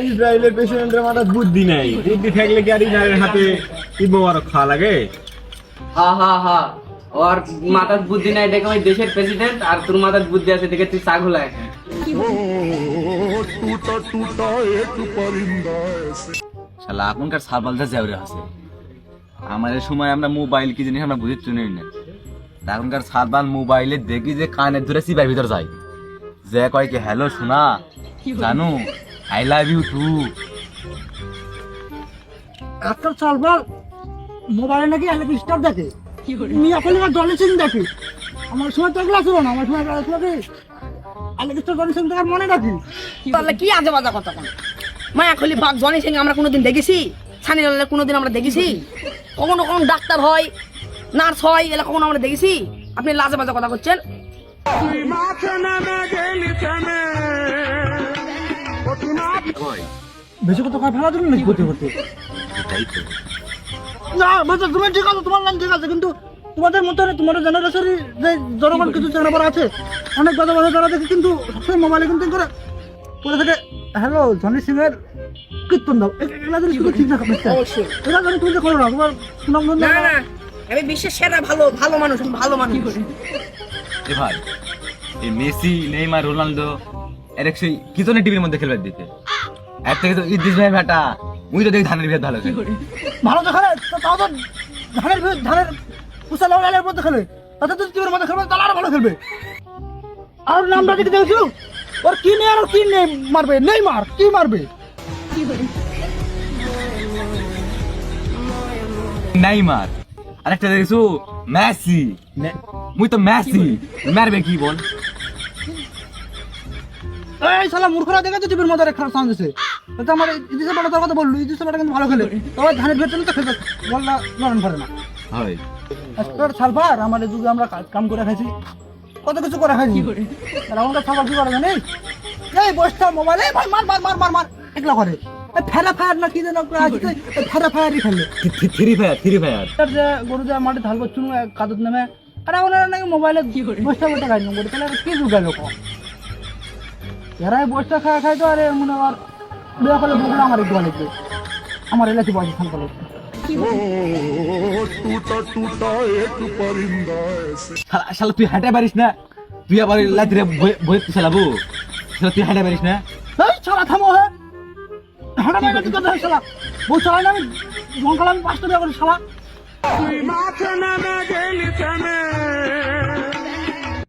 ইসরায়েলের প্রেসিডেন্টের মাথায় বুদ্ধি নেই। বুদ্ধি থাকলে কি আর ইসরায়েলের হাতে ঈদ মোবারক খাওয়া লাগে? হা হা হা। ওর মাথার বুদ্ধি নাই দেখে ওই দেশের প্রেসিডেন্ট আর তোর মাথার বুদ্ধি আছে দেখে তুই চা ঘুলায় শালা এখনকার সারবাল যা জেওরে আছে আমাদের সময় আমরা মোবাইল কি জিনিস আমরা বুঝতে চুনি না। এখনকার সারবাল মোবাইলে দেখি যে কানের ধরে সিপার ভিতর যায়। যে কয় কি হ্যালো শোনা জানু? I love you too. একটা সার্ভার মোবাইলে নাকি অ্যালেক স্টার দেখে? এখন আমার জনি সিং দেখি। আমার সময় তো এগুলো ছিল না আমার সময় এগুলো কি? অ্যালেক স্টার জনি সিং দেখার মনে রাখি। তাহলে কি আজে বাজা কথা কোন মায়া খলি ভাগ জনি সিং আমরা কোনোদিন দেখেছি? সানি লালে কোনোদিন আমরা দেখেছি? কখনো কখনো ডাক্তার হয় নার্স হয় এলা কখনো আমরা দেখেছি? আপনি লাজে বাজে কথা করছেন বেশি কথা কয় ফেলা দিন নাকি করতে করতে? না বুঝছ তুমি ঠিক আছে তোমার নাম ঠিক আছে কিন্তু তোমাদের মতো তোমাদের জেনারেশনের যে জনগণ কিছু চেনাবার আছে অনেক কথা বলে তারা দেখে কিন্তু সবসময় মোবাইলে কিন্তু করে। করে থাকে হ্যালো জনি সিং এর কীর্তন দাও। এ- এগুলা জিনিস কিন্তু ঠিক না অবশ্যই। এগুলা জানি তুমি করো না তোমার সুনাম না না। আমি বিশ্বের সেরা ভালো ভালো মানুষ আমি ভালো মানুষ। এ ভাই এই মেসি নেইমার রোনালদো এর এক সেই কি জন্য টিভির মধ্যে খেলবার দিতে। এর থেকে তো ইদ্রিস ভাই বেটা উই তো দেখি ধানের ভিতর ভালো ভালো তো খেলে তাও তো ধানের ভি- ধানের উষা লালের মধ্যে খেলে। তাতে তো টিমের মধ্যে খেলবে তাহলে আরও ভালো খেলবে। আর নামটা দেখে দেখছ? ওর কি নেই আর কি নেই মারবে? নেই মার কি মারবে? নেইমার। আরেকটা দেখছ? মেসি। মুই তো মেসি। মারবে কি বল? এই শালা মূর্খরা দেখে তো টিভির মধ্যে খেলা সাউন্ড দিছে? তো আমার বড় তোর কথা বলল ইদিসে বড় কিন্তু ভালো খেলে। তবে ধানের ভেতরে তো খেলবে বললা লড়ন করে না। হয়। তোর সালফার আমাদের যুগে আমরা কাজ কাম করে খাইছি। কত কিছু করে খাইছি। আর আমাদের সালফার কি করে জানিস? এই বসটা মোবাইলে ভাই মার মার মার মার মার এগুলা করে। ফেরা ফায়ার না কি যেন আছে ফেরা ফায়ারই খেলে। Three fire three fire. তার যে গরু যে মাঠে ধাল করছিল কাদত নেমে। আর ওনারা নাকি মোবাইলে বসটা বসটা খাই গরু তাহলে কি যুগে লোক এরাই বসটা খায় খাই তো আরে মনে কর। বিয়ে করলে বুকলে আমার একটু লাগবে আমার এলাকি বয়স খান করে শালা শালা তুই হাঁটে পারিস না? তুই আবার বই চালাবো শালা তুই হাঁটে পারিস না? এই শালা থামো হে হাঁটা বাইরে কি কথা শালা? বউ চালাই না আমি জঙ্গল আমি পাঁচটা বিয়ে করি শালা।